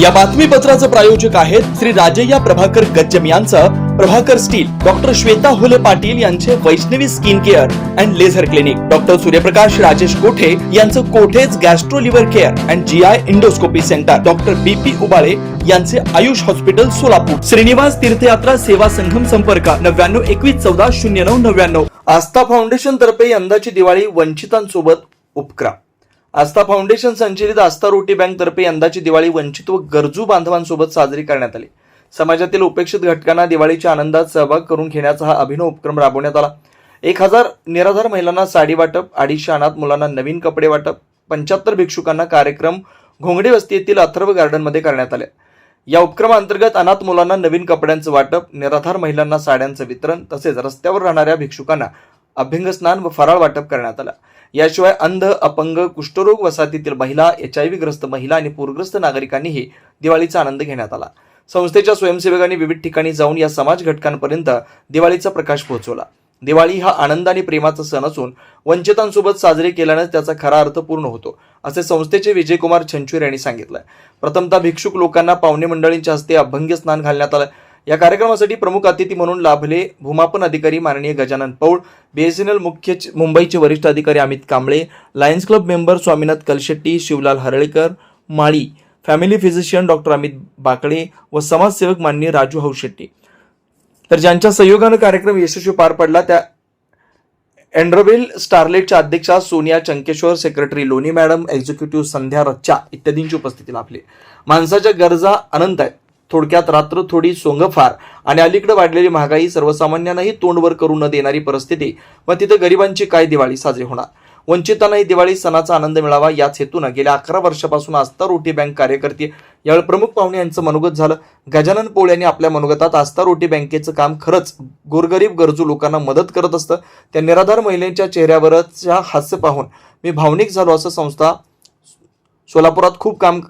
या बातमीपत्राचं प्रायोजक आहेत श्री राजय्या प्रभाकर गज्जम यांचं. प्रभाकर स्टील डॉक्टर श्वेता हुले पाटील यांचे Vaishnavi skin care and laser clinic. Doctor Suryaprakash Rajesh Kothe यांचं Kothe's gastro liver care and G I endoscopy centre. Doctor B P Ubale यांचे Ayush hospital Solapur. Shrinivas तीर्थयात्रा सेवा संघम संपर्क नव्याण्णव एकवीस चौदा शून्य नऊ नव्याण्णव. आस्था फाउंडेशन तर्फे यंदाची दिवाळी वंचितांसोबत उपक्रम. आस्था फाउंडेशन संचलित आस्था रोटी बँक तर्फे यंदाची दिवाळी वंचित व गरजू बांधवांसोबत साजरी करण्यात आली. समाजातील उपेक्षित घटकांना दिवाळीच्या आनंदात सहभाग करून घेण्याचा हा अभिनव उपक्रम राबवण्यात आला. एक हजार निराधार महिलांना साडी वाटप अडीचशे अनाथ मुलांना नवीन कपडे वाटप पंच्याहत्तर भिक्षुकांना कार्यक्रम घोंगडे वस्ती येथील अथर्व गार्डनमध्ये करण्यात आले. या उपक्रमाअंतर्गत अनाथ मुलांना नवीन कपड्यांचं वाटप निराधार महिलांना साड्यांचं वितरण तसेच रस्त्यावर राहणाऱ्या भिक्षुकांना अभ्यंगस्नान व फराळ वाटप करण्यात आलं. याशिवाय अंध अपंग कुष्ठरोग वसाहतीतील महिला एच आय व्ही ग्रस्त महिला आणि पूरग्रस्त नागरिकांनीही दिवाळीचा आनंद घेण्यात आला. संस्थेच्या स्वयंसेवकांनी विविध ठिकाणी जाऊन या समाज घटकांपर्यंत दिवाळीचा प्रकाश पोहोचवला. दिवाळी हा आनंद आणि प्रेमाचा सण असून वंचितांसोबत साजरे केल्यानं त्याचा खरा अर्थ पूर्ण होतो असे संस्थेचे विजयकुमार छंचूर यांनी सांगितलं प्रथमतः भिक्षुक लोकांना पाहुणे मंडळींच्या हस्ते अभंग्य स्नान घालण्यात आलं. या कार्यक्रमासाठी प्रमुख अतिथी म्हणून लाभले भूमापन अधिकारी माननीय गजानन पौळ बीएसएनएल मुख्य मुंबईचे वरिष्ठ अधिकारी Amit Kamble Lions club member Swaminath Kalshetti Shivlal Harlekar Mali family physician doctor Amit Bakde व समाजसेवक माननीय राजू हौशेट्टी. तर ज्यांच्या सहयोगानं कार्यक्रम यशस्वी पार पडला त्या एन्ड्रोवेल स्टारलेटच्या अध्यक्षा Sonia Chankeshwar secretary Loni madam executive Sandhya Raccha इत्यादींची उपस्थिती लाभली. माणसाच्या गरजा अनंत आहेत. थोडक्यात रात्र थोडी सोंगफार आणि अलीकडे वाढलेली महागाई सर्वसामान्यांनाही तोंडवर करू न देणारी परिस्थिती. व तिथे गरिबांची काय दिवाळी साजरी होणार? वंचितांनाही दिवाळी सणाचा आनंद मिळावा याच हेतूनं गेल्या अकरा वर्षापासून आस्था रोटी बँक कार्यकर्ते यावेळी प्रमुख पाहुणे यांचं मनोगत झालं. गजानन पोळ यांनी आपल्या मनोगतात आस्था रोटी बँकेचं काम खरंच गोरगरीब गरजू लोकांना मदत करत असतं. त्या निराधार महिलेच्या चेहऱ्यावरच्या हास्य पाहून मी भावनिक झालो असं संस्था सोलापुरात खूप काम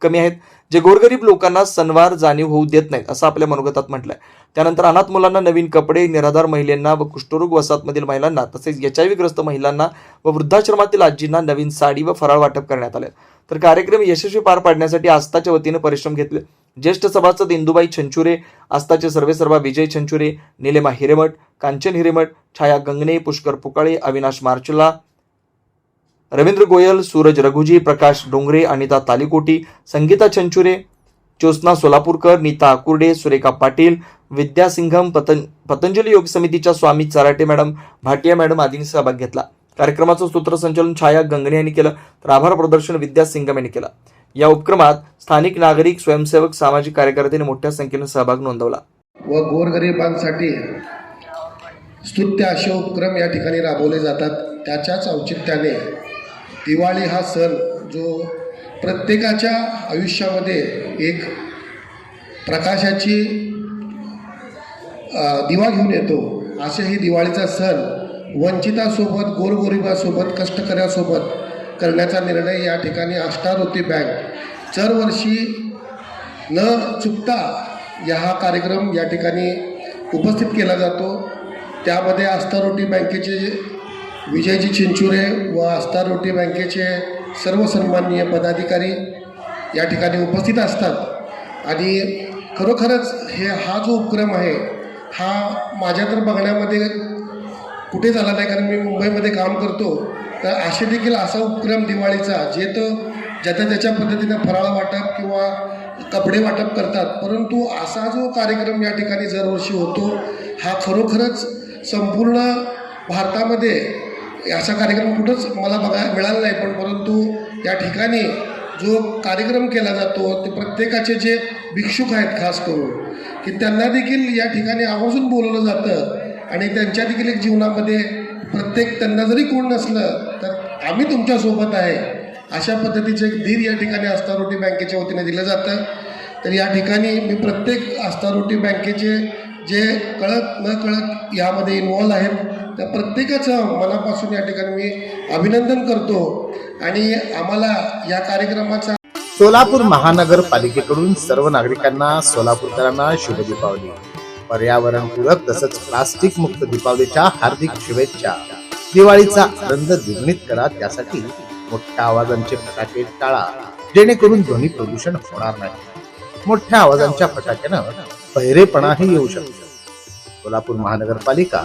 कमी आहेत. जे गोरगरीब लोकांना सणवार जाणीव होऊ देत नाहीत असं आपल्या मनोगतात म्हटलंय. त्यानंतर अनाथ मुलांना नवीन कपडे निराधार महिलांना व कुष्ठरोग वसाहतमधील महिलांना तसेच एच आय ग्रस्त महिलांना व वृद्धाश्रमातील आजींना नवीन साडी व फराळ वाटप करण्यात आले. तर कार्यक्रम यशस्वी पार पाडण्यासाठी आस्थाच्या वतीनं परिश्रम घेतले. ज्येष्ठ सभासद इंदुबाई छंचुरे आस्थाचे सर्वेसर्वा विजय छंचुरे निलेमा हिरेमठ कांचन हिरेमठ छाया गंगणे पुष्कर पुकाळे अविनाश मार्चुला रवींद्र गोयल सूरज रघुजी प्रकाश डोंगरे अनिता तालिकोटी संगीता चंचुरे ज्योत्ना सोलापूरकर नीता आकुर्डे सुरेखा पाटील विद्या सिंघम पतं पतंजली योग समितीच्या स्वामी चराटे मॅडम भाटिया मॅडम आदींनी सहभाग घेतला. कार्यक्रमाचं सूत्रसंचालन छाया गंगणे यांनी केलं तर आभार प्रदर्शन विद्या सिंघम यांनी केलं. या उपक्रमात स्थानिक नागरिक स्वयंसेवक सामाजिक कार्यकर्त्यांनी मोठ्या संख्येनं सहभाग नोंदवला. व गोरगरिबांसाठी स्तुत्य असे उपक्रम या ठिकाणी राबवले जातात. त्याच्याच औचित्याने दिवाळी हा सण जो प्रत्येकाच्या आयुष्यामध्ये एक प्रकाशाची दिवा घेऊन येतो. असे हे दिवाळीचा सण वंचितासोबत गोरगोरिबासोबत कष्टकऱ्यासोबत करण्याचा निर्णय या ठिकाणी अष्टारोती बँक दरवर्षी न चुकता या हा कार्यक्रम या ठिकाणी उपस्थित केला जातो. त्यामध्ये अष्टारोटी बँकेचे विजयजी चिंचुरे व आस्था रोटी बँकेचे सर्व सन्माननीय पदाधिकारी या ठिकाणी उपस्थित असतात. आणि खरोखरच हे हा जो उपक्रम आहे हा माझ्या तर बघण्यामध्ये कुठे झाला नाही कारण मी मुंबईमध्ये काम करतो. तर असे देखील असा उपक्रम दिवाळीचा जे तर ज्याच्या त्याच्या पद्धतीनं फराळ वाटप किंवा कपडे वाटप करतात परंतु असा जो कार्यक्रम या ठिकाणी दरवर्षी होतो हा खरोखरच संपूर्ण भारतामध्ये असा कार्यक्रम कुठंच मला बघायला मिळाला नाही पण परंतु या ठिकाणी जो कार्यक्रम केला जातो ते प्रत्येकाचे जे भिक्षुक आहेत खास करून की त्यांना देखील या ठिकाणी आवर्जून बोलवलं जातं आणि त्यांच्या देखील एक जीवनामध्ये प्रत्येक त्यांना जरी कोण नसलं तर आम्ही तुमच्यासोबत आहे. अशा पद्धतीचं एक धीर या ठिकाणी आस्था रोटी बँकेच्या वतीने दिलं जातं. तर या ठिकाणी मी प्रत्येक आस्था रोटी बँकेचे जे कळत न कळत यामध्ये इन्वॉल्व आहेत त्या प्रत्येकाचं मनापासून या ठिकाणी मी अभिनंदन करतो. आणि आम्हाला या कार्यक्रमाचा सोलापूर महानगरपालिकेकडून सर्व नागरिकांना सोलापूरकरांना शुभ दीपावली. पर्यावरणपूरक तसंच प्लास्टिक मुक्त दीपावलीच्या हार्दिक शुभेच्छा. दिवाळीचा आनंद द्विगुणित करा त्यासाठी मोठ्या आवाजांचे फटाके टाळा. जेणेकरून ध्वनी प्रदूषण होणार नाही. मोठ्या आवाजांच्या फटाक्यानं बहिरेपणाही येऊ शकतो. सोलापूर महानगरपालिका